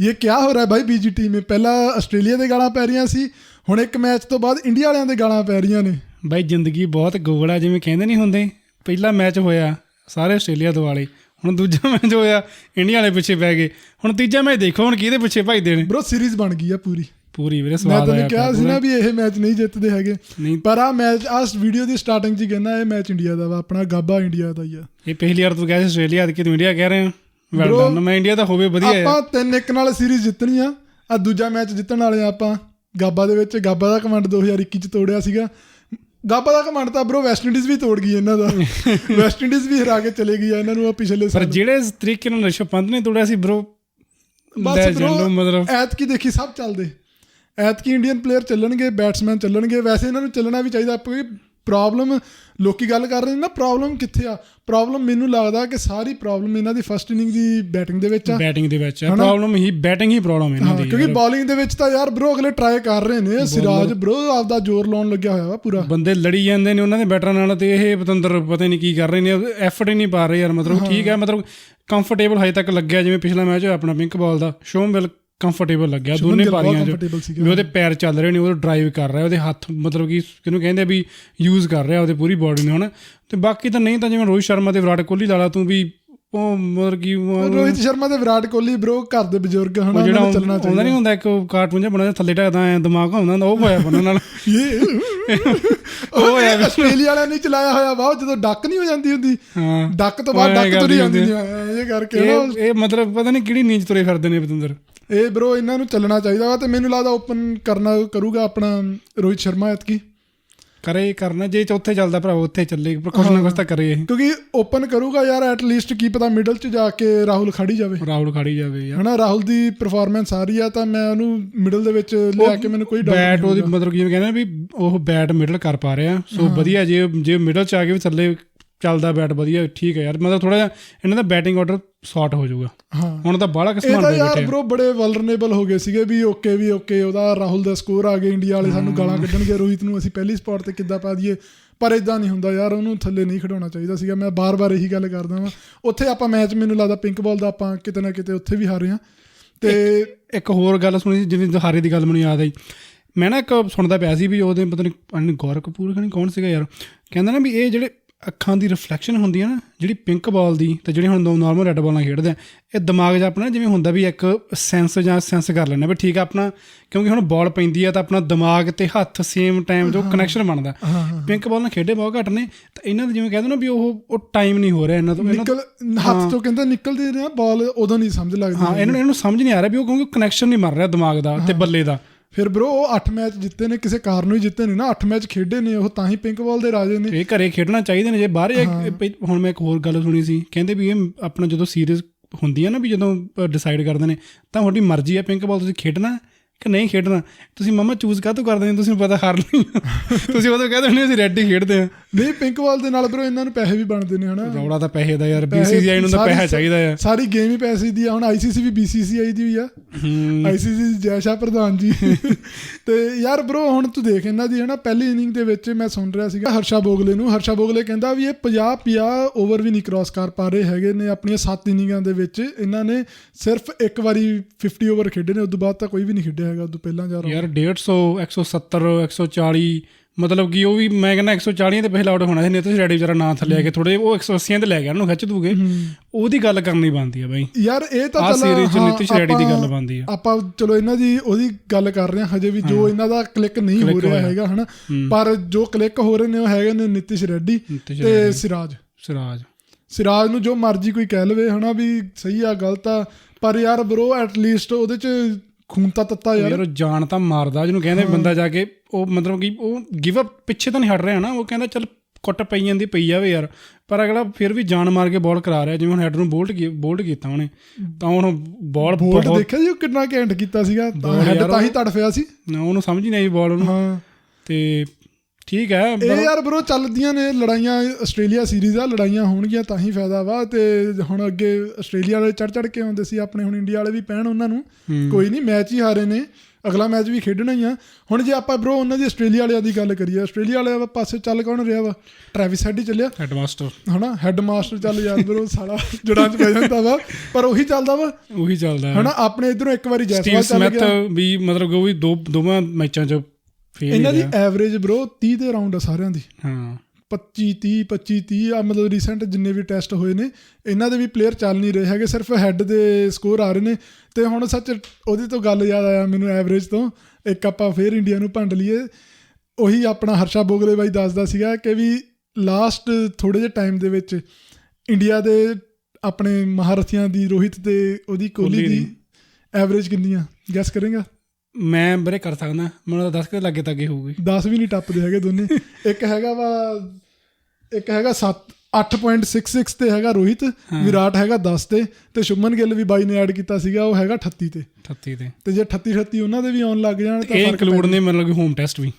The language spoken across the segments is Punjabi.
ਇਹ ਕਿਆ ਹੋ ਰਿਹਾ ਭਾਈ ਬੀਜੀ ਟੀਮ में ਪਹਿਲਾਂ ਆਸਟ੍ਰੇਲੀਆ ਦੇ ਗਾਲਾਂ ਪੈ ਰਹੀਆਂ ਸੀ ਹੁਣ ਇੱਕ ਮੈਚ ਤੋਂ ਬਾਅਦ ਇੰਡੀਆ ਵਾਲਿਆਂ ਦੇ ਗਾਲਾਂ ਪੈ ਰਹੀਆਂ ਨੇ। ਬਾਈ ਜ਼ਿੰਦਗੀ ਬਹੁਤ ਗੋਲ ਆ ਜਿਵੇਂ ਕਹਿੰਦੇ ਨਹੀਂ ਹੁੰਦੇ। ਪਹਿਲਾ ਮੈਚ ਹੋਇਆ ਸਾਰੇ ਆਸਟ੍ਰੇਲੀਆ ਤੋਂ ਵਾਲੇ ਹੁਣ ਦੂਜਾ ਮੈਚ ਹੋਇਆ ਇੰਡੀਆ ਵਾਲੇ ਪਿੱਛੇ ਪੈ ਗਏ। ਹੁਣ ਤੀਜਾ ਮੈਚ ਦੇਖੋ ਹੁਣ ਕਿਹਦੇ ਪਿੱਛੇ ਭਜਦੇ ਨੇ ਬ్రో ਸੀਰੀਜ਼ ਬਣ ਗਈ ਆ ਪੂਰੀ। ਪੂਰੀ ਵੀਰੇ ਮੈਂ ਸਵਾਦ ਆਇਆ ਕਿਹਾ ਸੀ ਨਾ ਵੀ ਇਹ ਮੈਚ ਨਹੀਂ ਜਿੱਤਦੇ ਹੈਗੇ। ਨਹੀਂ। ਪਰ ਆ ਮੈਚ ਆ ਵੀਡੀਓ ਦੀ ਸਟਾਰਟਿੰਗ 'ਚ ਕਹਿੰਦਾ ਇਹ ਮੈਚ ਇੰਡੀਆ ਦਾ ਵਾ ਆਪਣਾ ਗਾਬਾ ਇੰਡੀਆ ਦਾ ਹੀ ਆ। ਇਹ ਪਹਿਲੀ ਵਾਰ ਤੂੰ ਕਹਿ ਸੀ ਆਸਟ੍ਰੇਲੀਆ ਕਿ ਤੂੰ ਇੰਡੀਆ ਕਹਿ ਰਹੇ? ਹੋ ਵੈਲ ਡਨ ਮੈਂ ਇੰਡੀਆ ਤਾਂ ਹੋਵੇ ਵਧੀਆ ਹੈ ਆਪਾਂ ਤਿੰਨ ਇੱਕ ਨਾਲ ਸੀਰੀਜ਼ ਜਿੱਤਣੀ ਆ। ਆ ਦੂਜਾ ਮੈਚ ਜਿੱਤਣ ਵਾਲੇ ਆ ਆਪਾਂ। ਗਾਬਾ ਦੇ ਵਿੱਚ ਗਾਬਾ ਦਾ ਕਮਾਂਡ 2021 ਚ ਤੋੜਿਆ ਸੀਗਾ। ਗਾਬਾ ਦਾ ਕਮਾਂਡ ਤਾਂ ਬ్రో ਵੈਸਟ ਇੰਡੀਜ਼ ਵੀ ਤੋੜ ਗਈ ਇਹਨਾਂ ਦਾ। ਵੈਸਟ ਇੰਡੀਜ਼ ਵੀ ਹਰਾ ਕੇ ਚਲੇ ਗਈ ਆ ਇਹਨਾਂ ਨੂੰ ਆ ਪਿਛਲੇ ਪਰ ਸਾਲ। ਜਿਹੜੇ ਇਸ ਤਰੀਕੇ ਨਾਲ ਰਿਸ਼ਵ ਪੰਤ ਨੇ ਤੋੜਿਆ ਸੀ ਬ్రో ਬਸ bro, ਮਤਲਬ। ਐਤਕੀ ਦੇਖੀ ਸਭ ਚੱਲਦੇ। ਐਤਕੀ ਇੰਡੀਅਨ ਪਲੇਅਰ ਚੱਲਣਗੇ ਬੈਟਸਮੈਨ ਚੱਲਣਗੇ। ਵੈਸੇ ਇਹਨਾਂ ਨੂੰ ਚੱਲਣਾ ਵੀ ਚਾਹੀਦਾ ਕਿਉਂਕਿ ਪ੍ਰੋਬਲਮ ਲੋਕੀ ਗੱਲ ਕਰ ਰਹੇ ਨੇ ਨਾ ਪ੍ਰੋਬਲਮ ਕਿੱਥੇ ਆ? ਪ੍ਰੋਬਲਮ ਮੈਨੂੰ ਲੱਗਦਾ ਕਿ ਸਾਰੀ ਪ੍ਰੋਬਲਮ ਇਹਨਾਂ ਦੀ ਫਰਸਟ ਇਨਿੰਗ ਦੀ ਬੈਟਿੰਗ ਦੇ ਵਿੱਚ ਆ। ਬੈਟਿੰਗ ਦੇ ਵਿੱਚ ਹਨਾ? ਪ੍ਰੋਬਲਮ ਹੀ ਬੈਟਿੰਗ ਹੀ ਪ੍ਰੋਬਲਮ ਇਹਨਾਂ ਦੀ ਕਿਉਂਕਿ। ਬੋਲਿੰਗ ਦੇ ਵਿੱਚ ਤਾਂ ਯਾਰ ਬ్రో ਅਗਲੇ ਟਰਾਈ ਕਰ ਰਹੇ ਨੇ। ਸਿਰਾਜ ਬ్రో ਆਪਦਾ ਜ਼ੋਰ ਲਾਉਣ ਲੱਗਿਆ ਹੋਇਆ ਵਾ ਪੂਰਾ। ਬੰਦੇ ਲੜੀ ਜਾਂਦੇ ਨੇ ਉਹਨਾਂ ਦੇ ਬੈਟਰਾਂ ਨਾਲ ਤੇ ਇਹ ਪਤੰਦਰ ਪਤਾ ਨਹੀਂ ਕੀ ਕਰ ਰਹੇ ਨੇ। ਐਫਰਟ ਹੀ ਨਹੀਂ ਪਾ ਰਹੇ ਯਾਰ ਮਤਲਬ ਠੀਕ ਹੈ ਮਤਲਬ ਕੰਫਰਟੇਬਲ ਹਜੇ ਤੱਕ ਲੱਗਿਆ ਜਿਵੇਂ ਪਿਛਲਾ ਮੈਚ ਹੋਇਆ ਆਪਣਾ ਪਿੰਕ ਬਾਲ ਦਾ। ਸ਼ੋਮਬਿਲ ਕੰਫਰਟੇਬਲ ਲੱਗਿਆ। ਦੋਨੇ ਪਾਰੀਆਂ 'ਚ। ਵੀ ਉਹਦੇ ਪੈਰ ਚੱਲ ਰਹੇ ਨੇ ਉਹ ਡਰਾਈਵ ਕਰ ਰਿਹਾ ਉਹਦੇ ਹੱਥ ਮਤਲਬ ਕਿ ਕਿਹਨੂੰ ਕਹਿੰਦੇ ਆ ਵੀ ਯੂਜ਼ ਕਰ ਰਿਹਾ ਉਹਦੇ ਪੂਰੀ ਬਾਡੀ ਨੂੰ ਹਨਾ? ਤੇ ਬਾਕੀ ਤਾਂ ਨਹੀਂ ਤਾਂ ਜਿਵੇਂ ਰੋਹਿਤ ਸ਼ਰਮਾ ਤੇ ਵਿਰਾਟ ਕੋਹਲੀ ਲਾਲਾ ਤੂੰ ਵੀ ਉਹ ਮਤਲਬ ਕਿ ਰੋਹਿਤ ਸ਼ਰਮਾ ਤੇ ਵਿਰਾਟ ਕੋਹਲੀ ਬ్రో ਘਰ ਦੇ ਬਜ਼ੁਰਗ ਹਨਾ ਉਹਨਾਂ ਜਿਹੜਾ ਚੱਲਣਾ ਹੁੰਦਾ ਚਾਹੀਦਾ। ਨਹੀਂ ਹੁੰਦਾ ਇੱਕ ਕਾਰਟੂਨ ਜਿਹਾ ਬਣਾਇਆ ਥੱਲੇ ਟਕਦਾ ਐ ਦਿਮਾਗ ਹੁੰਦਾ ਉਹ ਹੋਇਆ ਬੰਨਾਂ ਨਾਲ। ਉਹ ਯਾਰ ਆਸਟ੍ਰੇਲੀਆ ਵਾਲਿਆਂ ਨੇ ਚਲਾਇਆ ਹੋਇਆ ਵਾ ਜਦੋਂ ਡੱਕ ਨਹੀਂ ਹੋ ਜਾਂਦੀ ਹੁੰਦੀ ਹਾਂ। ਡੱਕ ਤੋਂ ਬਾਅਦ ਡੱਕ ਤੁਰੀ ਜਾਂਦੀ ਇਹ ਕਰਕੇ ਇਹ ਮਤਲਬ ਪਤਾ ਨਹੀਂ ਕਿਹੜੀ ਨੀਂਦ ਤੁਰੇ ਫਿਰਦੇ ਨੇ ਪਤੰਦਰ ਇਹ ਬ్రో ਇਹਨਾਂ ਨੂੰ ਚੱਲਣਾ ਚਾਹੀਦਾ ਵਾ ਤੇ ਮੈਨੂੰ ਲੱਗਦਾ ਓਪਨ ਕਰਨਾ ਕਰੂਗਾ ਆਪਣਾ ਰੋਹਿਤ ਸ਼ਰਮਾ ਐਤਕੀ। ਕਰੇ ਕਰਨਾ ਜੇ ਚੌਥੇ ਚੱਲਦਾ ਭਰਾ ਉੱਥੇ ਚੱਲੇ ਪਰ ਕੁਛ ਨਾ ਕੁਛ ਤਾਂ ਕਰੇ ਇਹ। ਕਿਉਂਕਿ ਓਪਨ ਕਰੂਗਾ ਯਾਰ ਐਟ ਲੀਸਟ ਕੀ ਪਤਾ ਮਿਡਲ 'ਚ ਜਾ ਕੇ ਰਾਹੁਲ ਖੜੀ ਜਾਵੇ। ਰਾਹੁਲ ਖੜੀ ਜਾਵੇ ਯਾਰ। ਹਨਾ ਰਾਹੁਲ ਦੀ ਪਰਫਾਰਮੈਂਸ ਆ ਰਹੀ ਆ ਤਾਂ ਮੈਂ ਉਹਨੂੰ ਮਿਡਲ ਦੇ ਵਿੱਚ ਲਿਆ ਕੇ ਮੈਨੂੰ ਕੋਈ ਬੈਟ ਉਹਦੀ ਮਤਲਬ ਕੀ ਕਹਿੰਦੇ ਵੀ ਉਹ ਬੈਟ ਮਿਡਲ ਕਰ ਪਾ ਰਿਹਾ ਸੋ ਵਧੀਆ ਜੇ ਜੇ ਮਿਡਲ ਚ ਆ ਕੇ ਵੀ ਥੱਲੇ ਚੱਲਦਾ ਬੈਟ ਵਧੀਆ ਠੀਕ ਹੈ ਯਾਰ। ਮਤਲਬ ਥੋੜਾ ਜਿਹਾ ਇਹਨਾਂ ਦਾ ਬੈਟਿੰਗ ਆਰਡਰ ਸ਼ਾਰਟ ਹੋ ਜਾਊਗਾ। ਹਾਂ। ਹੁਣ ਤਾਂ ਇਹ ਕਿਸਮਾਂ ਦੇ ਯਾਰ ਬ్రో ਬੜੇ ਵਲਨਰੇਬਲ ਹੋ ਗਏ ਸੀਗੇ ਵੀ ਓਕੇ ਵੀ ਓਕੇ ਉਹਦਾ ਰਾਹੁਲ ਦਾ ਸਕੋਰ ਆ ਗਿਆ ਇੰਡੀਆ ਵਾਲੇ ਸਾਨੂੰ ਗਾਲਾਂ ਕੱਢਣਗੇ। ਰੋਹਿਤ ਨੂੰ ਅਸੀਂ ਪਹਿਲੀ ਸਪੌਟ ਤੇ ਕਿੱਦਾਂ ਪਾ ਦਈਏ? ਪਰ ਇਦਾਂ ਨਹੀਂ ਹੁੰਦਾ ਯਾਰ ਉਹਨੂੰ ਥੱਲੇ ਨਹੀਂ ਖਿਡਾਉਣਾ ਚਾਹੀਦਾ ਸੀਗਾ। ਮੈਂ ਬਾਰ-ਬਾਰ ਇਹੀ ਗੱਲ ਕਰਦਾ ਵਾਂ। ਉੱਥੇ ਆਪਾਂ ਮੈਚ ਮੈਨੂੰ ਲੱਗਦਾ ਪਿੰਕ ਬਾਲ ਦਾ ਆਪਾਂ ਕਿਤੇ ਨਾ ਕਿਤੇ ਉੱਥੇ ਵੀ ਹਾਰੇ ਹਾਂ। ਤੇ ਇੱਕ ਹੋਰ ਗੱਲ ਸੁਣੀ ਜਿਵੇਂ ਦਹਾਰੇ ਦੀ ਗੱਲ ਮੈਨੂੰ ਯਾਦ ਆਈ। ਮੈਂ ਨਾ ਇੱਕ ਸੁਣਦਾ ਪਿਆ ਸੀ ਵੀ ਉਹਦੇ ਪਤਾ ਨਹੀਂ ਗੌਰਵ ਕਪੂਰ ਖਣੀ ਕੌਣ ਸੀਗਾ ਯਾਰ? ਕਹਿੰਦਾ ਨਾ ਵੀ ਇਹ ਜਿਹੜੇ ਅੱਖਾਂ ਦੀ ਰਿਫਲੈਕਸ਼ਨ ਹੁੰਦੀ ਹੈ ਨਾ ਜਿਹੜੀ ਪਿੰਕ ਬਾਲ ਦੀ ਤੇ ਜਿਹੜੀ ਹੁਣ ਨਾਰਮਲ ਰੈੱਡ ਬਾਲ ਨਾਲ ਖੇਡਦੇ ਆ ਇਹ ਦਿਮਾਗ 'ਚ ਆਪਣਾ ਜਿਵੇਂ ਹੁੰਦਾ ਵੀ ਇੱਕ ਸੈਂਸ ਜਾਂ ਸੈਂਸ ਕਰ ਲੈਣਾ ਵੀ ਠੀਕ ਆ ਆਪਣਾ ਕਿਉਂਕਿ ਹੁਣ ਬਾਲ ਪੈਂਦੀ ਆ ਤਾਂ ਆਪਣਾ ਦਿਮਾਗ ਤੇ ਹੱਥ ਸੇਮ ਟਾਈਮ ਜੋ ਕਨੈਕਸ਼ਨ ਬਣਦਾ। ਪਿੰਕ ਬਾਲ ਨਾਲ ਖੇਡੇ ਬਹੁਤ ਘੱਟ ਨੇ ਤਾਂ ਇਹਨਾਂ ਦੇ ਜਿਵੇਂ ਕਹਿੰਦੇ ਨਾ ਵੀ ਉਹ ਉਹ ਟਾਈਮ ਨਹੀਂ ਹੋ ਰਿਹਾ ਇਹਨਾਂ ਤੋਂ ਨਿਕਲ ਹੱਥ ਤੋਂ ਕਹਿੰਦਾ ਨਿਕਲਦੀ ਰਿਹਾ ਬਾਲ ਉਦੋਂ ਨਹੀਂ ਸਮਝ ਲੱਗਦੀ ਹਾਂ ਇਹਨਾਂ ਨੂੰ ਇਹਨੂੰ ਸਮਝ ਨਹੀਂ ਆ ਰਿਹਾ ਵੀ ਉਹ ਕਿਉਂਕਿ ਕਨੈਕਸ਼ਨ ਨਹੀਂ ਮਰ ਰਿਹਾ ਦਿਮਾਗ ਦਾ ਤੇ ਬੱਲੇ ਦਾ। ਫਿਰ ਬ్రో ਉਹ 8 ਮੈਚ ਜਿੱਤੇ ਨੇ ਕਿਸੇ ਕਾਰਨ ਨੂੰ ਹੀ ਜਿੱਤੇ ਨੇ ਨਾ। 8 ਮੈਚ ਖੇਡੇ ਨੇ ਉਹ ਤਾਂ ਹੀ ਪਿੰਕ ਬਾਲ ਦੇ ਰਾਜੇ ਨੇ। ਇਹ ਘਰੇ ਖੇਡਣਾ ਚਾਹੀਦੇ ਨੇ। ਜੇ ਬਾਹਰ ਹੁਣ ਮੈਂ ਇੱਕ ਹੋਰ ਗੱਲ ਸੁਣੀ ਸੀ। ਕਹਿੰਦੇ ਵੀ ਇਹ ਆਪਣਾ ਜਦੋਂ ਸੀਰੀਜ਼ ਹੁੰਦੀ ਹੈ ਨਾ ਵੀ ਜਦੋਂ ਡਿਸਾਈਡ ਕਰਦੇ ਨੇ ਤਾਂ ਤੁਹਾਡੀ ਮਰਜ਼ੀ ਹੈ ਪਿੰਕ ਬਾਲ ਤੁਸੀਂ ਖੇਡਣਾ। ਕਿ ਨਹੀਂ ਖੇਡਣਾ? ਤੁਸੀਂ ਮਮਾ ਚੂਜ਼ ਕਾਹਤੋਂ ਕਰਦੇ ਹੋ? ਤੁਸੀਂ ਪਤਾ ਹਾਰ ਲਈ ਤੁਸੀਂ ਉਦੋਂ ਕਹਿੰਦੇ ਹੁੰਦੇ ਅਸੀਂ ਰੈਡ ਹੀ ਖੇਡਦੇ ਆ ਨਹੀਂ ਪਿੰਕ ਬਾਲ ਦੇ ਨਾਲ ਬ్రో ਇਹਨਾਂ ਨੂੰ ਪੈਸੇ ਵੀ ਬਣਦੇ ਨੇ ਹਨਾ? ਰੌਲਾ ਤਾਂ ਪੈਸੇ ਦਾ ਯਾਰ BCCI ਨੂੰ ਤਾਂ ਪੈਸਾ ਚਾਹੀਦਾ ਆ ਸਾਰੀ ਗੇਮ ਹੀ ਪੈਸੇ ਦੀ ਆ। ਹੁਣ ਆਈਸੀਸੀ ਵੀ BCCI ਦੀ ਵੀ ਆ। ਆਈਸੀਸੀ ਜੈਸ਼ਾ ਪ੍ਰਧਾਨ ਜੀ। ਤੇ ਯਾਰ ਬ్రో ਹੁਣ ਤੂੰ ਦੇਖ ਇਹਨਾਂ ਦੀ ਹਨਾ? ਪਹਿਲੀ ਇਨਿੰਗ ਦੇ ਵਿੱਚ ਮੈਂ ਸੁਣ ਰਿਹਾ ਸੀਗਾ ਹਰਸ਼ਾ ਬੋਗਲੇ ਨੂੰ। ਹਰਸ਼ਾ ਬੋਗਲੇ ਕਹਿੰਦਾ ਵੀ ਇਹ 50 50 ਓਵਰ ਵੀ ਨਹੀਂ ਕ੍ਰਾਸ ਕਰ ਪਾ ਰਹੇ ਹੈਗੇ ਨੇ ਆਪਣੀਆਂ 7 ਇਨਿੰਗਾਂ ਦੇ ਵਿੱਚ। ਇਹਨਾਂ ਨੇ ਸਿਰਫ ਇੱਕ ਵਾਰੀ 50 ਓਵਰ ਖੇਡੇ ਨੇ ਉਸ ਤੋਂ ਬਾਅਦ ਤਾਂ ਕੋਈ ਵੀ ਨਹੀਂ ਖੇਡਿਆ ਹੈਗਾ ਤੋਂ ਪਹਿਲਾਂ ਜਾ ਯਾਰ 150 170 140 ਮਤਲਬ ਕਿ ਉਹ ਵੀ ਮੈਂ ਕਹਿੰਦਾ 140 ਤੇ ਪਹਿਲਾ ਆਊਟ ਹੋਣਾ ਸੀ ਨਹੀਂ ਤਾਂ ਰੈਡੀ ਵਿਚਾਰਾ ਨਾਂ ਥੱਲੇ ਆ ਕੇ ਥੋੜੇ ਉਹ 180 ਤੇ ਲੈ ਗਿਆ ਉਹਨੂੰ ਖਿੱਚ ਦੂਗੇ। ਉਹਦੀ ਗੱਲ ਕਰਨੀ ਬਣਦੀ ਆ ਬਾਈ। ਯਾਰ ਇਹ ਤਾਂ ਚੱਲ series 'ਚ ਹਾਂ, ਨਿਤਿਸ਼ ਰੈਡੀ ਦੀ ਗੱਲ ਬਣਦੀ ਆ। ਆਪਾਂ ਚਲੋ ਇਹਨਾਂ ਦੀ ਉਹਦੀ ਗੱਲ ਕਰ ਰਹੇ ਹਾਂ ਹਜੇ ਵੀ ਜੋ ਇਹਨਾਂ ਦਾ ਕਲਿੱਕ ਨਹੀਂ ਹੋ ਰਿਹਾ। ਹੈਗਾ ਹਨਾ? ਪਰ ਜੋ ਕਲਿੱਕ ਹੋ ਰਹੇ ਨੇ ਉਹ ਹੈਗੇ ਨੇ ਨਿਤਿਸ਼ ਰੈਡੀ ਤੇ। ਸਿਰਾਜ। ਸਿਰਾਜ। ਸਿਰਾਜ ਨੂੰ ਜੋ ਮਰਜ਼ੀ ਕੋਈ ਕਹਿ ਲਵੇ ਹਨਾ ਵੀ ਸਹੀ ਆ ਗਲਤ ਆ ਪਰ ਯਾਰ ਬ్రో ਐਟ ਲੀਸਟ ਉਹਦੇ ਚ ਖੂਨ ਤਾਂ ਤੱਤਾ ਯਾਰ। ਯਾਰ ਜਾਨ ਤਾਂ ਮਾਰਦਾ ਜਿਹਨੂੰ ਕਹਿੰਦੇ ਬੰਦਾ ਜਾ ਕੇ ਉਹ ਮਤਲਬ ਕਿ ਉਹ ਗਿਵ ਅਪ ਪਿੱਛੇ ਤਾਂ ਨਹੀਂ ਹਟ ਰਿਹਾ ਨਾ ਉਹ ਕਹਿੰਦਾ ਚੱਲ ਕੁੱਟ ਪਈ ਜਾਂਦੀ ਪਈ ਜਾਵੇ ਯਾਰ। ਪਰ ਅਗਲਾ ਫਿਰ ਵੀ ਜਾਨ ਮਾਰ ਕੇ ਬਾਲ ਕਰਾ ਰਿਹਾ ਜਿਵੇਂ ਹੁਣ ਹੈਡ ਨੂੰ ਬੋਲਟ ਬੋਲਟ ਕੀਤਾ ਉਹਨੇ। ਤਾਂ ਹੁਣ ਬਾਲ ਬੋਲਟ ਦੇਖਿਆ ਜੀ ਉਹ ਕਿੰਨਾ ਘੈਂਟ ਕੀਤਾ ਸੀਗਾ ਤਾਂ ਹੈਡ ਤਾਂ ਹੀ ਤੜਫਿਆ ਸੀ। ਨਾ ਉਹਨੂੰ ਸਮਝ ਹੀ ਨਹੀਂ ਆਈ ਬਾਲ ਉਹਨੂੰ ਹਾਂ। ਤੇ ਠੀਕ ਹੈ ਇਹ ਯਾਰ ਬ్రో ਚੱਲਦੀਆਂ ਨੇ ਲੜਾਈਆਂ ਆਸਟ੍ਰੇਲੀਆ ਸੀਰੀਜ਼ ਆ ਲੜਾਈਆਂ ਹੋਣਗੀਆਂ ਤਾਂ ਹੀ ਫਾਇਦਾ ਵਾ ਤੇ ਹੁਣ ਅੱਗੇ ਆਸਟ੍ਰੇਲੀਆ ਵਾਲੇ ਚੜ ਚੜ ਕੇ ਆਉਂਦੇ ਸੀ ਆਪਣੇ ਹੁਣ ਇੰਡੀਆ ਵਾਲੇ ਵੀ ਪਹਿਣ ਉਹਨਾਂ ਨੂੰ। ਕੋਈ ਨਹੀਂ ਮੈਚ ਹੀ ਹਾਰੇ ਨੇ ਅਗਲਾ ਮੈਚ ਵੀ ਖੇਡਣਾ ਹੀ ਆ। ਹੁਣ ਜੇ ਆਪਾਂ ਬ్రో ਉਹਨਾਂ ਦੀ ਆਸਟ੍ਰੇਲੀਆ ਵਾਲਿਆਂ ਦੀ ਗੱਲ ਕਰੀਏ ਆਸਟ੍ਰੇਲੀਆ ਵਾਲਿਆਂ ਪਾਸੇ ਚੱਲ ਕੌਣ ਰਿਹਾ ਵਾ? ਟ੍ਰੈਵਿਸ ਹੈਡ ਚੱਲਿਆ। ਹੈਡਮਾਸਟਰ ਹਨਾ ਹੈਡਮਾਸਟਰ ਚੱਲ ਯਾਰ ਬ్రో ਸਾਲਾ ਜੜਾਂ 'ਚ ਪੈ ਜਾਂਦਾ ਵਾ ਪਰ ਉਹੀ ਚੱਲਦਾ ਵਾ। ਉਹੀ ਚੱਲਦਾ। ਹਨਾ ਆਪਣੇ ਇਧਰੋਂ ਇੱਕ ਵਾਰੀ ਜੈਸਵਾ ਚੱਲ ਗਿਆ। ਸਮਿਥ ਵੀ ਮਤਲਬ ਉਹ ਵੀ ਦੋ ਦੋਵਾਂ ਮੈਚਾਂ 'ਚ ਇਹਨਾਂ ਦੀ ਐਵਰੇਜ ਬ్రో 30 ਦੇ ਰਾਉਂਡ ਆ ਸਾਰਿਆਂ ਦੀ। ਹਾਂ। 25 30 25 30 ਆ ਮਤਲਬ ਰੀਸੈਂਟ ਜਿੰਨੇ ਵੀ ਟੈਸਟ ਹੋਏ ਨੇ ਇਹਨਾਂ ਦੇ ਵੀ ਪਲੇਅਰ ਚੱਲ ਨਹੀਂ ਰਹੇ ਹੈਗੇ ਸਿਰਫ ਹੈੱਡ ਦੇ ਸਕੋਰ ਆ ਰਹੇ ਨੇ। ਤੇ ਹੁਣ ਸੱਚ ਉਹਦੇ ਤੋਂ ਗੱਲ ਯਾਦ ਆਇਆ ਮੈਨੂੰ ਐਵਰੇਜ ਤੋਂ ਇੱਕ ਆਪਾਂ ਫੇਰ ਇੰਡੀਆ ਨੂੰ ਭੰਡ ਲਈਏ। ਉਹੀ ਆਪਣਾ ਹਰਸ਼ਾ ਬੋਗਲੇ ਬਾਈ ਦੱਸਦਾ ਸੀਗਾ ਕਿ ਵੀ ਲਾਸਟ ਥੋੜੇ ਜਿਹੇ ਟਾਈਮ ਦੇ ਵਿੱਚ ਇੰਡੀਆ ਦੇ ਆਪਣੇ ਮਹਾਰਥੀਆਂ ਦੀ ਰੋਹਿਤ ਤੇ ਉਹਦੀ ਕੋਹਲੀ ਦੀ। ਐਵਰੇਜ ਕਿੰਨੀ ਆ? ਗੈਸ ਕਰੇਗਾ? ਮੈਂ ਬਰੇ ਕਰ ਸਕਦਾ ਮੈਨੂੰ ਤਾਂ 10 ਕੇ ਲੱਗੇ ਤੱਕ ਹੋਊਗੀ। 10 ਵੀ ਨਹੀਂ ਟੱਪਦੇ ਹੈਗੇ ਦੋਨੇ। ਇੱਕ ਹੈਗਾ ਵਾ ਇੱਕ ਹੈਗਾ 7 8.66 ਤੇ ਹੈਗਾ ਰੋਹਿਤ ਵਿਰਾਟ ਹੈਗਾ 10 ਤੇ ਤੇ ਸ਼ੁਭਮਨ ਗਿੱਲ ਵੀ ਬਾਈ ਨੇ ਐਡ ਕੀਤਾ ਸੀਗਾ ਉਹ ਹੈਗਾ 38 ਤੇ। 38 ਤੇ। ਤੇ ਜੇ 38 38 ਉਹਨਾਂ ਦੇ ਵੀ ਆਉਣ ਲੱਗ ਜਾਣ ਤਾਂ ਫ਼ਰਕ ਇਨਕਲੂਡ ਨੇ ਮਤਲਬ ਕਿ ਹੋਮ ਟੈਸਟ ਵੀ।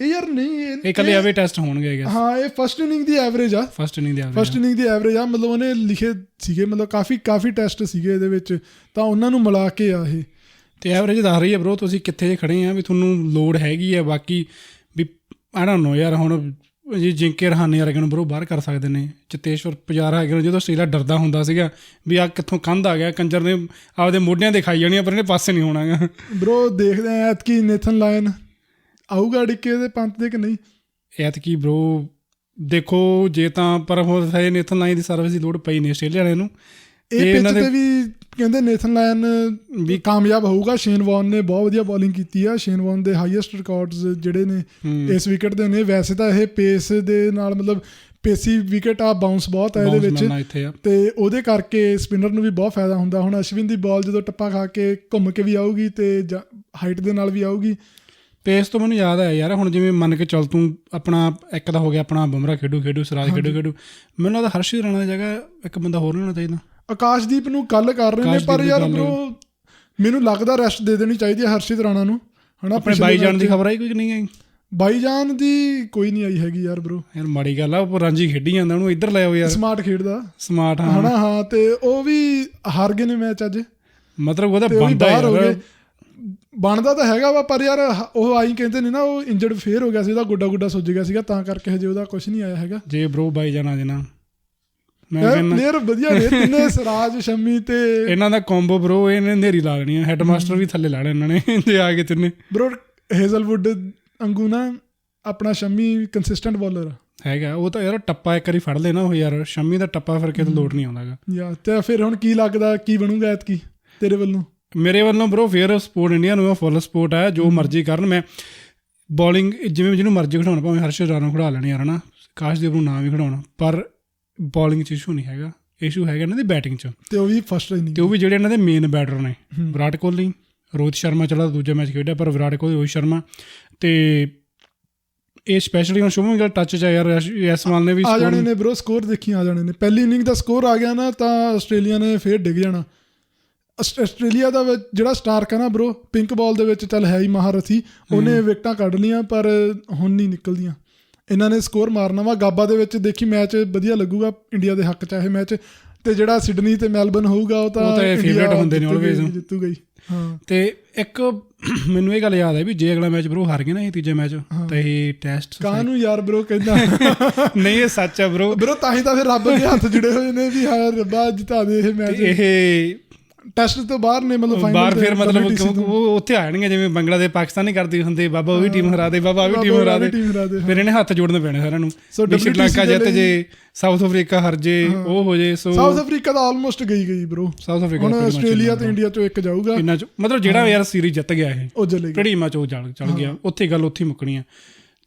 ਇਹ ਯਾਰ ਨਹੀਂ ਇਹ- ਇਹ ਕੱਲੇ ਐਵੇ ਟੈਸਟ ਹੋਣਗੇ ਗੈਸ ਹਾਂ ਇਹ ਫਸਟ ਇਨਿੰਗ ਦੀ ਐਵਰੇਜ ਆ। ਫਸਟ ਨਹੀਂ ਦੇ ਫਸਟ ਇਨਿੰਗ ਦੀ ਐਵਰੇਜ ਆ ਮਤਲਬ ਉਹਨੇ ਲਿਖੇ ਸੀਗੇ ਮਤਲਬ ਕਾਫੀ ਕਾਫੀ ਟੈਸਟ ਸੀਗੇ ਇਹਦੇ ਵਿੱਚ। ਤਾਂ ਉਹਨਾਂ ਨੂੰ ਮਿਲਾ ਕੇ ਆ ਇਹ। ਤੇ ਐਵਰੇਜ ਦੱਸ ਰਹੀ ਹੈ ਬ్రో ਤੁਸੀਂ ਕਿੱਥੇ ਖੜੇ ਆ ਵੀ ਤੁਹਾਨੂੰ ਲੋਡ ਹੈਗੀ ਆ ਬਾਕੀ ਵੀ ਆਈ ਡੋਨਟ ਨੋ ਯਾਰ ਹੁਣ ਜੀ ਜਿੰਕੇ ਰਹਾਨੇ ਵਰਗੇ ਨੂੰ ਬ్రో ਬਾਹਰ ਕਰ ਸਕਦੇ ਨੇ। ਚਿਤੇਸ਼ਵਰ ਪੁਜਾਰਾ ਹੈਗੇ ਨੂੰ ਜਦੋਂ ਸਟੇਲਾ ਡਰਦਾ ਹੁੰਦਾ ਸੀਗਾ ਵੀ ਆ ਕਿੱਥੋਂ ਕੰਧ ਆ ਗਿਆ ਕੰਜਰ ਨੇ ਆਪਦੇ ਮੋਢਿਆਂ ਤੇ ਖਾਈ ਜਾਣੀਆਂ ਪਰ ਇਹਨੇ ਪਾਸੇ ਨਹੀਂ ਹੋਣਾਗਾ ਬ్రో ਦੇਖਦੇ ਆ ਕਿ ਨੇਥਨ ਲਾਇਨ ਆਊਗਾ ਡਿੱਕੇ ਦੇ ਪੰਤ ਦੇ ਕਿ ਨਹੀਂ? ਐਤ ਕੀ ਬ్రో ਦੇਖੋ ਜੇ ਤਾਂ ਪਰ ਹੋ ਸਹੀ ਨੇਥਨ ਲਾਇਨ ਦੀ ਸਰਵਿਸ ਦੀ ਲੋੜ ਪਈ ਨੇ ਆਸਟ੍ਰੇਲੀਆ ਵਾਲਿਆਂ ਨੂੰ। ਇਹ ਪਿੱਚ ਤੇ ਵੀ ਕਹਿੰਦੇ ਨੇਥਨ ਲਾਇਨ ਵੀ ਕਾਮਯਾਬ ਹੋਊਗਾ। ਸ਼ੇਨ ਵੌਨ ਨੇ ਬਹੁਤ ਵਧੀਆ ਬੋਲਿੰਗ ਕੀਤੀ ਆ। ਸ਼ੇਨ ਵੌਨ ਦੇ ਹਾਈਐਸਟ ਰਿਕਾਰਡਸ ਜਿਹੜੇ ਨੇ। ਇਸ ਵਿਕਟ ਦੇ ਨੇ। ਵੈਸੇ ਤਾਂ ਇਹ ਪੇਸ ਦੇ ਨਾਲ ਮਤਲਬ ਪੇਸੀ ਵਿਕਟ ਆ ਬਾਉਂਸ ਬਹੁਤ ਆ ਇਹਦੇ ਵਿੱਚ। ਤੇ ਉਹਦੇ ਕਰਕੇ ਸਪਿਨਰ ਨੂੰ ਵੀ ਬਹੁਤ ਫਾਇਦਾ ਹੁੰਦਾ। ਹੁਣ ਅਸ਼ਵਿਨ ਦੀ ਬਾਲ ਜਦੋਂ ਟੱਪਾ ਖਾ ਕੇ ਘੁੰਮ ਕੇ ਵੀ ਆਊਗੀ ਤੇ ਹਾਈਟ ਦੇ ਨਾਲ ਵੀ ਆਊਗੀ। ਪੇਸ ਤੋਂ ਮੈਨੂੰ ਯਾਦ ਆਇਆ ਯਾਰ। ਹੁਣ ਜਿਵੇਂ ਮੰਨ ਕੇ ਚੱਲ ਤੂੰ ਆਪਣਾ ਇੱਕ ਤਾਂ ਹੋ ਗਿਆ ਆਪਣਾ ਬਮਰਾ ਖੇਡੂ ਖੇਡੂ ਸਰਾਜ ਖੇਡੂ ਖੇਡੂ। ਮੈਨੂੰ ਲੱਗਦਾ ਹਰਸ਼ੀ ਰਾਣਾ ਦੀ ਜਗ੍ਹਾ ਇੱਕ ਬੰਦਾ ਹੋਰ ਲੈਣਾ ਚਾਹੀਦਾ। ਆਕਾਸ਼ਦੀਪ ਨੂੰ ਕੱਲ ਕਰ ਰਹੇ ਨੇ ਪਰ ਯਾਰ ਬ్రో ਮੈਨੂੰ ਲੱਗਦਾ ਰੈਸਟ ਦੇ ਦੇਣੀ ਚਾਹੀਦੀ ਹੈ ਹਰਸ਼ਿਤ ਰਾਣਾ ਨੂੰ। ਹਨਾ ਆਪਣੇ ਬਾਈਜਾਨ ਦੀ ਖਬਰ ਆਈ ਕੋਈ ਨਹੀਂ ਆਈ? ਬਾਈਜਾਨ ਦੀ ਕੋਈ ਨਹੀਂ ਆਈ ਹੈਗੀ ਯਾਰ ਬ్రో ਯਾਰ ਮਾੜੀ ਗੱਲ ਆ ਉਹ ਰਾਂਝੀ ਖੇਡੀ ਜਾਂਦਾ ਉਹਨੂੰ ਇੱਧਰ ਲੈ ਆਓ ਯਾਰ। ਸਮਾਰਟ ਖੇਡਦਾ। ਸਮਾਰਟ ਹਾਂ। ਹਨਾ ਹਾਂ ਤੇ ਉਹ ਵੀ ਹਾਰ ਗਏ ਨੇ ਮੈਚ ਅੱਜ। ਮਤਲਬ ਉਹਦਾ ਬੰਦਾ ਯਾਰ। ਬਣਦਾ ਤਾਂ ਹੈਗਾ ਵਾ ਪਰ ਯਾਰ ਉਹ ਆਈ ਕਹਿੰਦੇ ਨੇ ਨਾ ਉਹ ਇੰਜਰਡ ਫੇਰ ਹੋ ਗਿਆ ਸੀ ਉਹਦਾ ਗੁੱਡਾ ਗੁੱਡਾ ਸੁੱਜ ਗਿਆ ਸੀਗਾ ਤਾਂ ਕਰਕੇ ਹਜੇ ਉਹਦਾ ਕੁਝ ਨਹੀਂ ਆਇਆ ਹੈਗਾ। ਜੇ ਬ్రో ਬਾਈ ਜਾਣਾ ਜਨਾ ਮੈਂ ਕਹਿੰਦਾ ਪਲੇਅਰ ਵਧੀਆ ਨੇ ਤਿੰਨੇ ਸਰਾਜ ਸ਼ਮੀ ਤੇ ਇਹਨਾਂ ਦਾ ਕੰਬੋ ਬ్రో ਇਹਨੇ ਨੇਰੀ ਲਾ ਲੈਣੀ ਹੈ ਹੈਡਮਾਸਟਰ ਵੀ ਥੱਲੇ ਲਾ ਲੈਣਾ ਨੇ ਤੇ ਆ ਕੇ ਤਿੰਨੇ। ਬ్రో ਹੇਜ਼ਲਵੁੱਡ ਅੰਗੂਨਾ ਆਪਣਾ ਸ਼ਮੀ ਕੰਸਿਸਟੈਂਟ ਬੋਲਰ ਹੈਗਾ ਉਹ ਤਾਂ ਯਾਰ ਟੱਪਾ ਇੱਕ ਵਾਰੀ ਫੜ ਲੈਣਾ ਉਹ ਯਾਰ ਸ਼ਮੀ ਦਾ ਟੱਪਾ ਫਿਰ ਕੇ ਲੋਟ ਨਹੀਂ ਆਉਂਦਾਗਾ। ਯਾ ਤੇ ਫਿਰ ਹੁਣ ਕੀ ਲੱਗਦਾ ਕੀ ਬਣੂਗਾ ਐਤ ਕੀ ਤੇਰੇ ਵੱਲੋਂ? ਮੇਰੇ ਵੱਲੋਂ ਬ్రో ਫੇਰ ਸਪੋਰਟ ਇੰਡੀਆ ਨੂੰ ਫੁੱਲ ਸਪੋਰਟ ਆ ਜੋ ਮਰਜ਼ੀ ਕਰਨ ਮੈਂ ਬੋਲਿੰਗ ਜਿਵੇਂ ਜਿਹਨੂੰ ਮਰਜ਼ੀ ਖੜਾਉਣਾ ਭਾਵੇਂ ਹਰਸ਼ ਰਾਣਾ ਖੜਾ ਲੈਣੀ ਯਾਰ ਹਨਾ। ਕਾਸ਼ਦੀਪ ਨੂੰ ਨਾਮ ਹੀ ਖੜਾਉਣਾ ਪਰ ਬੋਲਿੰਗ 'ਚ ਇਸ਼ੂ ਨਹੀਂ ਹੈਗਾ। ਇਸ਼ੂ ਹੈਗਾ ਇਹਨਾਂ ਦੀ ਬੈਟਿੰਗ 'ਚ। ਤੇ ਉਹ ਵੀ ਫਸਟ ਇਨਿੰਗ ਤੇ ਉਹ ਵੀ ਜਿਹੜੇ ਇਹਨਾਂ ਦੇ ਮੇਨ ਬੈਟਰ ਨੇ ਵਿਰਾਟ ਕੋਹਲੀ ਰੋਹਿਤ ਸ਼ਰਮਾ ਚਲਾ ਦੂਜਾ ਮੈਚ ਖੇਡਿਆ ਪਰ ਵਿਰਾਟ ਕੋਹਲੀ ਰੋਹਿਤ ਸ਼ਰਮਾ ਤੇ ਇਹ ਸਪੈਸ਼ਲੀ ਹੁਣ ਸ਼ੁਭਮ ਗਿੱਲ ਟੱਚ ਚ ਆ ਯਾਰ ਯਸਮਾਲ ਨੇ ਵੀ ਆ ਜਾਣੇ ਨੇ ਬ్రో ਸਕੋਰ ਦੇਖੀ ਆ ਜਾਣੇ ਨੇ। ਪਹਿਲੀ ਇਨਿੰਗ ਦਾ ਸਕੋਰ ਆ ਗਿਆ ਨਾ ਤਾਂ ਆਸਟ੍ਰੇਲੀਆ ਨੇ ਫੇਰ ਡਿੱਗ ਜਾਣਾ। ਆਸ- ਆਸਟ੍ਰੇਲੀਆ ਦਾ ਜਿਹੜਾ ਸਟਾਰਕ ਹੈ ਨਾ ਬ్రో ਪਿੰਕ ਬਾਲ ਦੇ ਵਿੱਚ ਚੱਲ ਹੈ ਹੀ ਮਹਾਰਥੀ ਉਹਨੇ ਵਿਕਟਾਂ ਕੱਢ ਲੀਆਂ ਪਰ ਹੁਣ ਨਹੀਂ ਨਿਕਲਦੀਆਂ। ਇਹਨਾਂ ਨੇ ਸਕੋਰ ਮਾਰਨਾ ਵਾ। ਗਾਬਾ ਦੇ ਵਿੱਚ ਦੇਖੀ ਮੈਚ ਵਧੀਆ ਲੱਗੂਗਾ ਇੰਡੀਆ ਦੇ ਹੱਕ ਚ ਮੈਚ। ਤੇ ਜਿਹੜਾ ਸਿਡਨੀ ਤੇ ਮੈਲਬਨ ਹੋਊਗਾ ਉਹ ਤਾਂ ਉਹ ਤਾਂ ਹੁੰਦੇ ਨੇ ਆਲਵੇਜ਼ ਜਿੱਤੂ ਗਈ ਹਾਂ। ਤੇ ਇੱਕ ਮੈਨੂੰ ਇਹ ਗੱਲ ਯਾਦ ਹੈ ਵੀ ਜੇ ਅਗਲਾ ਮੈਚ ਬ్రో ਹਾਰ ਗਏ ਨਾ ਇਹ ਤੀਜਾ ਮੈਚ ਤਾਂ ਇਹ ਟੈਸਟ ਕਾਹਨੂੰ ਯਾਰ ਬ్రో ਕਹਿੰਦਾ? ਨਹੀਂ ਇਹ ਸੱਚ ਆ ਬ్రో ਬ్రో ਤਾਂ ਹੀ ਤਾਂ ਫਿਰ ਰੱਬ ਦੇ ਹੱਥ ਜੁੜੇ ਹੋਏ ਨੇ ਵੀ ਹਾਂ ਰੱਬਾ ਜਿਤਾ ਦੇ ਇਹ ਮੈਚ। ਇਹ ਟੈਸਟ ਤੋਂ ਬਾਹਰ ਨੇ ਮਤਲਬ final ਬਾਹਰ ਫਿਰ ਮਤਲਬ। ਉਹ ਉੱਥੇ ਆ ਜਾਣਗੇ ਜਿਵੇਂ ਬੰਗਲਾਦੇਸ਼ ਪਾਕਿਸਤਾਨੀ ਕਰਦੀ ਹੁੰਦੇ ਬਾਬਾ ਉਹ ਵੀ ਟੀਮ ਹਰਾ ਦੇ ਬਾਬਾ ਉਹ ਵੀ ਟੀਮ ਹਰਾ ਦੇ। ਫਿਰ ਇਹਨੇ ਹੱਥ ਜੋੜਨੇ ਪੈਣੇ ਸਾਰਿਆਂ ਨੂੰ। ਸ਼੍ਰੀਲੰਕਾ ਜਿੱਤ ਜੇ ਸਾਊਥ ਅਫਰੀਕਾ ਹਰ ਜੇ ਉਹ ਹੋ ਜੇ ਸੋ ਸਾਊਥ ਅਫਰੀਕਾ ਤਾਂ ਆਲਮੋਸਟ ਗਈ ਗਈ ਬ్రో ਸਾਊਥ ਅਫਰੀਕਾ ਹੁਣ ਆਸਟ੍ਰੇਲੀਆ ਤੇ ਇੰਡੀਆ ਚੋਂ ਇੱਕ ਜਾਊਗਾ। ਮਤਲਬ ਜਿਹੜਾ ਯਾਰ ਸੀਰੀਜ਼ ਜਿੱਤ ਗਿਆ ਇਹ ਉਹ ਚਲੇ ਮੈਚ ਉਹ ਚਲ ਚਲ ਗਿਆ। ਉੱਥੇ ਗੱਲ ਉੱਥੇ ਹੀ ਮੁੱਕਣੀ ਆ।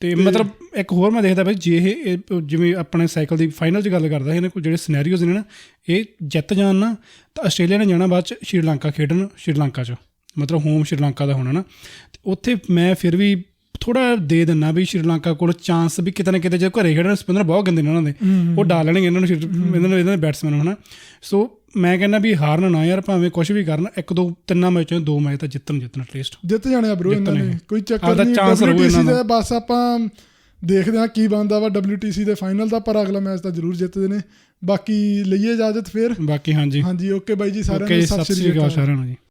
ਤੇ ਮਤਲਬ ਇੱਕ ਹੋਰ ਮੈਂ ਦੇਖਦਾ ਬਈ ਜੇ ਇਹ ਜਿਵੇਂ ਆਪਣੇ ਸਾਈਕਲ ਦੀ ਫਾਈਨਲ 'ਚ ਗੱਲ ਕਰਦਾ ਇਹਨੇ ਕੋਈ ਜਿਹੜੇ ਸਿਨੈਰੀਓਜ਼ ਨੇ ਨਾ ਇਹ ਜਿੱਤ ਜਾਣ ਨਾ ਤਾਂ ਆਸਟ੍ਰੇਲੀਆ ਨੇ ਜਾਣਾ ਬਾਅਦ 'ਚ ਸ਼੍ਰੀਲੰਕਾ ਖੇਡਣ ਸ਼੍ਰੀਲੰਕਾ 'ਚ। ਮਤਲਬ ਹੋਮ ਸ਼੍ਰੀਲੰਕਾ ਦਾ ਹੋਣਾ ਨਾ। ਤੇ ਉੱਥੇ ਮੈਂ ਫਿਰ ਵੀ ਥੋੜਾ ਦੇ ਦਿੰਨਾ ਵੀ ਸ਼੍ਰੀਲੰਕਾ ਕੋਲ ਚਾਂਸ ਵੀ ਕਿਤੇ ਨਾ ਕਿਤੇ ਜੇ ਘਰੇ ਖੇਡਣ ਸਪਿਨਰ ਬਹੁਤ ਗੰਦੇ ਨੇ ਉਹਨਾਂ ਦੇ। ਉਹ ਡਾਲ ਲੈਣਗੇ ਇਹਨਾਂ ਨੂੰ ਇਹਨਾਂ ਨੂੰ ਇਹਨਾਂ ਦੇ ਬੈਟਸਮੈਨ ਹਨਾ। ਸੋ ਮੈਂ ਕਹਿੰਦਾ ਵੀ ਹਾਰਨ ਨਾ ਯਾਰ ਭਾਵੇਂ ਕੁਝ ਵੀ ਕਰਨ ਇੱਕ ਦੋ ਤਿੰਨਾਂ ਮੈਚਾਂ ਦੋ ਮੈਚ ਤਾਂ ਜਿੱਤਣ ਜਿੱਤਣ ਐਟਲੀਸਟ ਜਿੱਤ ਜਾਣੇ ਆ ਬ్రో ਇਹਨਾਂ। ਨੇ। ਕੋਈ ਚੱਕਰ ਨਹੀਂ chance ਰਹੂ ਇਹਨਾਂ ਦਾ। ਬਸ ਆਪਾਂ ਦੇਖਦੇ ਹਾਂ ਕੀ ਬਣਦਾ ਵਾ WTC ਦੇ ਫਾਈਨਲ ਦਾ ਪਰ ਅਗਲਾ ਮੈਚ ਤਾਂ ਜ਼ਰੂਰ ਜਿੱਤਦੇ ਨੇ। ਬਾਕੀ ਲਈਏ ਇਜਾਜ਼ਤ ਫੇਰ। ਬਾਕੀ ਹਾਂਜੀ। ਹਾਂਜੀ ਓਕੇ ਬਾਈ ਜੀ ਸਾਰਿਆਂ ਨੂੰ ਸਤਿ ਸ੍ਰੀ ਅਕਾਲ। ਸਾਰਿਆਂ ਨੂੰ ਜੀ।